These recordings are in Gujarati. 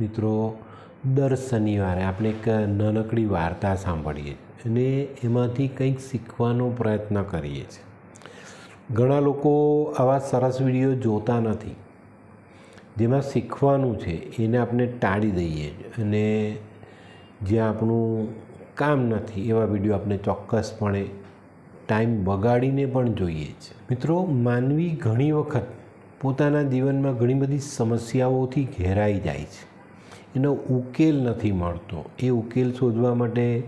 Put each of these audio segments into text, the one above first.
મિત્રો, દર શનિવારે આપણે એક નાનકડી વાર્તા સાંભળીએ અને એમાંથી કંઈક શીખવાનો પ્રયત્ન કરીએ છીએ. ઘણા લોકો આવા સરસ વીડિયો જોતા નથી. જેમાં શીખવાનું છે એને આપણે ટાળી દઈએ અને જ્યાં આપણું કામ નથી એવા વીડિયો આપણે ચોક્કસપણે ટાઈમ બગાડીને પણ જોઈએ છે મિત્રો, માનવી ઘણી વખત પોતાના જીવનમાં ઘણી બધી સમસ્યાઓથી ઘેરાઈ જાય છે. એનો ઉકેલ નથી મળતો. એ ઉકેલ શોધવા માટે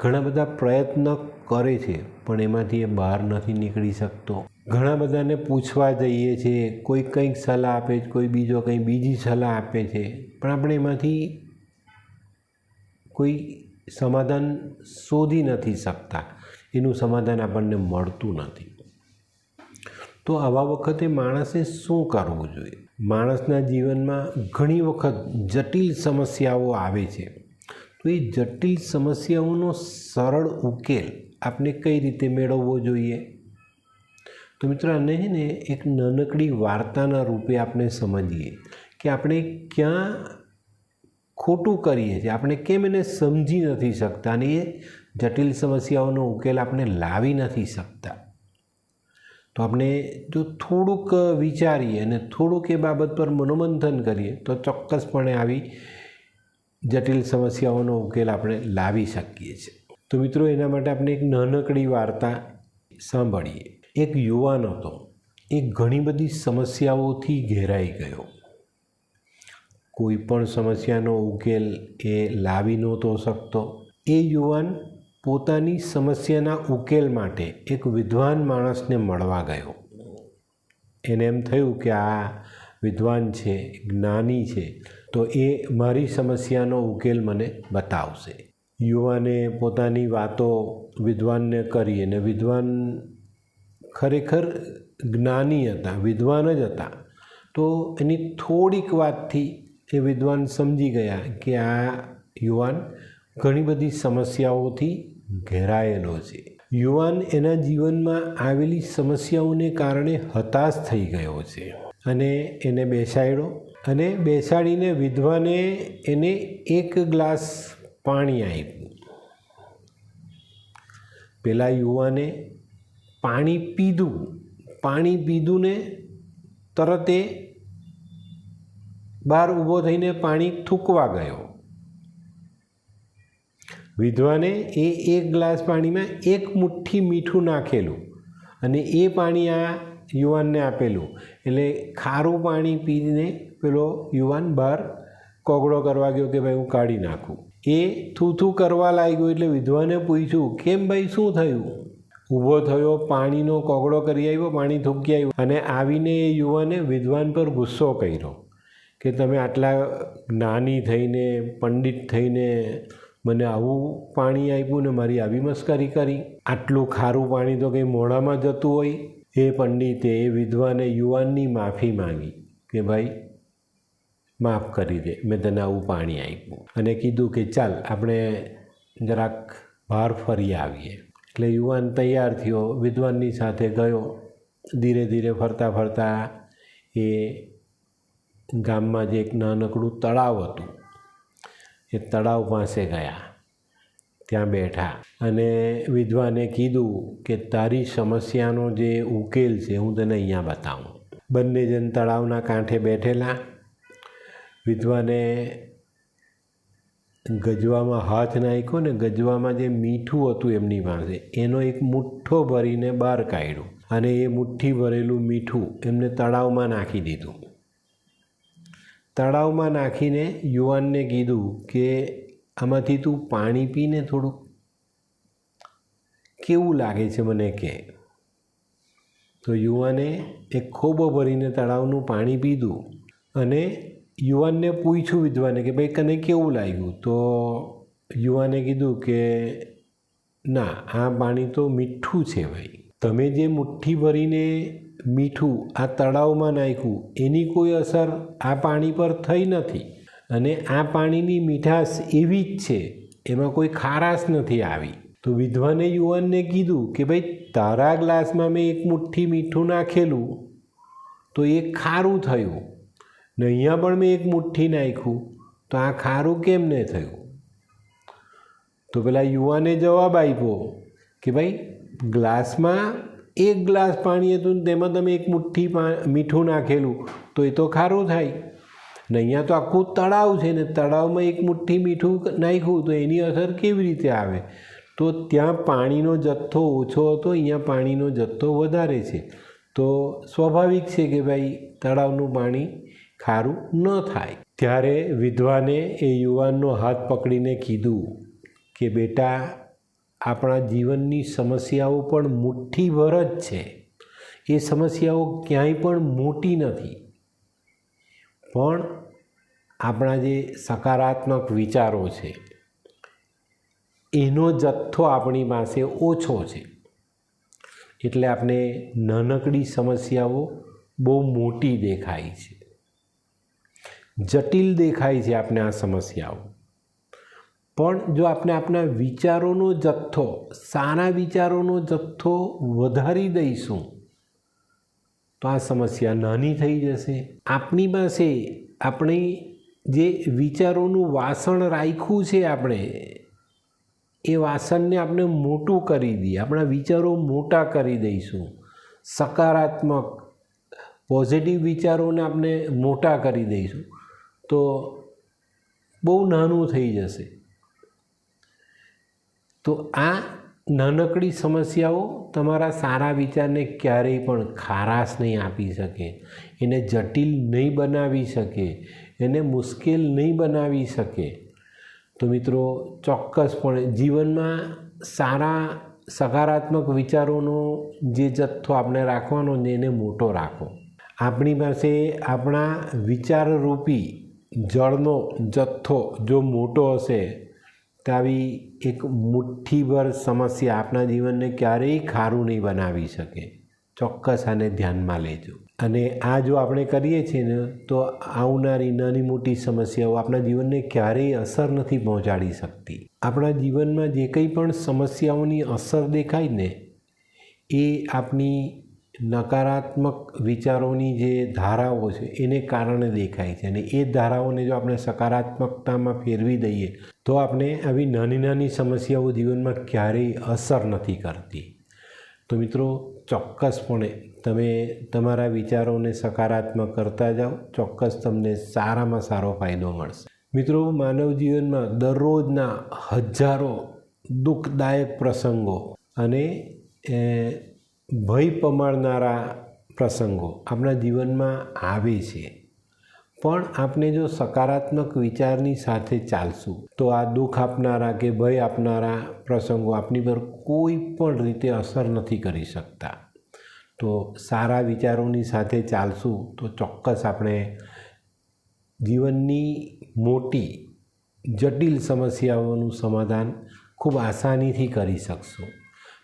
ઘણા બધા પ્રયત્ન કરે છે, પણ એમાંથી એ બહાર નથી નીકળી શકતો. ઘણા બધાને પૂછવા જઈએ છીએ કોઈ કંઈક સલાહ આપે છે, કોઈ બીજો કંઈ બીજી સલાહ આપે છે, પણ આપણે એમાંથી કોઈ સમાધાન શોધી નથી શકતા. એનું સમાધાન આપણને મળતું નથી. તો આવા વખતે માણસે શું કરવું જોઈએ? માણસના જીવનમાં ઘણી વખત જટિલ સમસ્યાઓ આવે છે. તો એ જટિલ સમસ્યાઓનો સરળ ઉકેલ આપણે કઈ રીતે મેળવવો જોઈએ? તો મિત્રો, આને ને એક નાનકડી વાર્તાના રૂપે આપણે સમજીએ કે આપણે ક્યાં ખોટું કરીએ છીએ. આપણે કેમ એને સમજી નથી શકતા અને એ જટિલ સમસ્યાઓનો ઉકેલ આપણે લાવી નથી શકતા. તો આપણે જો થોડુંક વિચારીએ અને થોડુંક એ બાબત પર મનોમંથન કરીએ, તો ચોક્કસપણે આવી જટિલ સમસ્યાઓનો ઉકેલ આપણે લાવી શકીએ છીએ. તો મિત્રો, એના માટે આપણે એક નાનકડી વાર્તા સાંભળીએ. એક યુવાન હતો. એ ઘણી બધી સમસ્યાઓથી ઘેરાઈ ગયો. કોઈ પણ સમસ્યાનો ઉકેલ એ લાવી નહોતો શકતો. એ યુવાન પોતાની સમસ્યાના ઉકેલ માટે એક વિદ્વાન માણસને મળવા ગયો. એને એમ થયું કે આ વિદ્વાન છે, જ્ઞાની છે, તો એ મારી સમસ્યાનો ઉકેલ મને બતાવશે. યુવાને પોતાની વાતો વિદ્વાનને કરી અને વિદ્વાન ખરેખર જ્ઞાની હતા, વિદ્વાન જ હતા, તો એની થોડીક વાતથી એ વિદ્વાન સમજી ગયા કે આ યુવાન ઘણી બધી સમસ્યાઓથી ઘેરાયેલો છે. યુવાન એના જીવનમાં આવેલી સમસ્યાઓને કારણે હતાશ થઈ ગયો છે અને એને બેસાડ્યો અને બેસાડીને વિધવાને એને એક ગ્લાસ પાણી આપ્યું. પેલા યુવાને પાણી પીધું. પાણી પીધું ને તરત બહાર ઊભો થઈને પાણી થૂંકવા ગયો. વિધવાને એ એક ગ્લાસ પાણીમાં એક મુઠ્ઠી મીઠું નાખેલું અને એ પાણી આ યુવાનને આપેલું. એટલે ખારું પાણી પીને પેલો યુવાન બહાર કોગળો કરવા ગયો કે ભાઈ હું કાઢી નાખું. એ થૂથું કરવા લાગ્યો એટલે વિધવાને પૂછ્યું, કેમ ભાઈ શું થયું? ઊભો થયો, પાણીનો કોગળો કરી આવ્યો, પાણી થૂકી આવ્યું અને આવીને એ યુવાને વિદ્વાન પર ગુસ્સો કર્યો કે તમે આટલા જ્ઞાની થઈને, પંડિત થઈને મને આવું પાણી આપ્યું ને મારી આવી મસ્કરી કરી. આટલું ખારું પાણી તો કંઈ મોઢામાં જતું હોય. એ પંડિતે એ વિધવાને યુવાનની માફી માંગી કે ભાઈ, માફ કરી દે, મેં તને આવું પાણી આપ્યું. અને કીધું કે ચાલ, આપણે જરાક બહાર ફરી આવીએ. એટલે યુવાન તૈયાર થયો વિદ્વાનની સાથે ગયો. ધીરે ધીરે ફરતા ફરતા એ ગામમાં જે એક નાનકડું તળાવ હતું એ તળાવ પાસે ગયા. ત્યાં બેઠા. અને વિધવાને કીધું કે, તારી સમસ્યાનો જે ઉકેલ છે, હું તને અહીંયા બતાવું. બંને જણ તળાવના કાંઠે બેઠેલા. વિધવાને ગજવામાં હાથ નાખ્યો ને ગજવામાં જે મીઠું હતું એમની પાસે, એનો એક મુઠ્ઠો ભરીને બહાર કાઢ્યું. અને એ મુઠ્ઠી ભરેલું મીઠું એમને તળાવમાં નાખી દીધું. તળાવમાં નાખીને યુવાનને કીધું કે, આમાંથી તું પાણી પીને થોડુંક કેવું લાગે છે મને કે? તો યુવાને એક ખોબો ભરીને તળાવનું પાણી પીધું અને યુવાનને પૂછ્યું વિદ્વાને કે, ભાઈ કને કેવું લાગ્યું? તો યુવાને કીધું કે, ના, આ પાણી તો મીઠું છે ભાઈ. તમે જે મુઠ્ઠી ભરીને મીઠું આ તળાવમાં નાખ્યું, એની કોઈ અસર આ પાણી પર થઈ નથી. અને આ પાણીની મીઠાશ એવી જ છે, એમાં કોઈ ખારાશ નથી આવી. તો વિધવાને યુવાનને કીધું કે, ભાઈ, તારા ગ્લાસમાં મેં એક મુઠ્ઠી મીઠું નાખેલું, તો એ ખારું થયું. ને અહીંયા પણ મેં એક મુઠ્ઠી નાખ્યું, તો આ ખારું કેમ ન થયું? તો પેલા યુવાને જવાબ આપ્યો કે, ભાઈ, ગ્લાસમાં એક ગ્લાસ પાણી હતું તેમાં તમે એક મુઠ્ઠી મીઠું નાખેલું, તો એ તો ખારું થાય. ને અહીંયા તો આખું તળાવ છે ને તળાવમાં એક મુઠ્ઠી મીઠું નાખ્યું તો એની અસર કેવી રીતે આવે? તો ત્યાં પાણીનો જથ્થો ઓછો હતો, અહીંયા પાણીનો જથ્થો વધારે છે. તો સ્વાભાવિક છે કે ભાઈ તળાવનું પાણી ખારું ન થાય. ત્યારે વિધવાને એ યુવાનનો હાથ પકડીને કીધું કે બેટા આપણા જીવનની સમસ્યાઓ પણ મુઠ્ઠીભર જ છે. એ સમસ્યાઓ ક્યાંય પણ મોટી નથી. પણ આપણા જે સકારાત્મક વિચારો છે, એનો જથ્થો આપણી પાસે ઓછો છે. એટલે આપણે નાનકડી સમસ્યાઓ બહુ મોટી દેખાય છે. જટિલ દેખાય છે આપણે આ સમસ્યાઓ. પણ જો આપણે આપણા વિચારોનો જથ્થો, સારા વિચારોનો જથ્થો વધારી દઈશું, તો આ સમસ્યા નાની થઈ જશે. આપણી પાસે આપણી જે વિચારોનું વાસણ રાખ્યું છે આપણે, એ વાસણને આપણે મોટું કરી દઈએ. આપણા વિચારો મોટા કરી દઈશું. સકારાત્મક, પોઝિટિવ વિચારોને આપણે મોટા કરી દઈશું. તો બહુ નાનું થઈ જશે. તો આ નાનકડી સમસ્યાઓ તમારા સારા વિચારને ક્યારેય પણ ખારાશ નહીં આપી શકે. એને જટિલ નહીં બનાવી શકે. એને મુશ્કેલ નહીં બનાવી શકે. તો મિત્રો, ચોક્કસપણે જીવનમાં સારા સકારાત્મક વિચારોનો જે જથ્થો આપણે રાખવાનો ને એને મોટો રાખો. આપણી પાસે આપણા વિચારરૂપી જળનો જથ્થો જો મોટો હશે તો આવી એક મુઠ્ઠીભર સમસ્યા આપણા જીવનને ક્યારેય ખારું નહીં બનાવી શકે. ચોક્કસ આને ધ્યાનમાં લેજો. અને આ જો આપણે કરીએ છીએ ને, તો આવનારી નાની મોટી સમસ્યાઓ આપણા જીવનને ક્યારેય અસર નથી પહોંચાડી શકતી. આપણા જીવનમાં જે કંઈ પણ સમસ્યાઓની અસર દેખાય ને, એ આપણી નકારાત્મક વિચારોની જે ધારાઓ છે, એને કારણે દેખાય છે. અને એ ધારાઓને જો આપણે સકારાત્મકતામાં ફેરવી દઈએ, તો આપણે આવી નાની નાની સમસ્યાઓ જીવનમાં ક્યારેય અસર નથી કરતી. તો મિત્રો, ચોક્કસપણે તમે તમારા વિચારોને સકારાત્મક કરતા જાઓ, ચોક્કસ તમને સારામાં સારો ફાયદો મળશે. મિત્રો, માનવ જીવનમાં દરરોજના હજારો દુઃખદાયક પ્રસંગો અને ભય પમાડનારા પ્રસંગો આપણા જીવનમાં આવે છે. પણ આપણે જો સકારાત્મક વિચારની સાથે ચાલશું, તો આ દુઃખ આપનારા કે ભય આપનારા પ્રસંગો આપણી પર કોઈ પણ રીતે અસર નથી કરી શકતા. તો સારા વિચારોની સાથે ચાલશું, તો ચોક્કસ આપણે જીવનની મોટી, જટિલ સમસ્યાઓનું સમાધાન ખૂબ આસાનીથી કરી શકશું.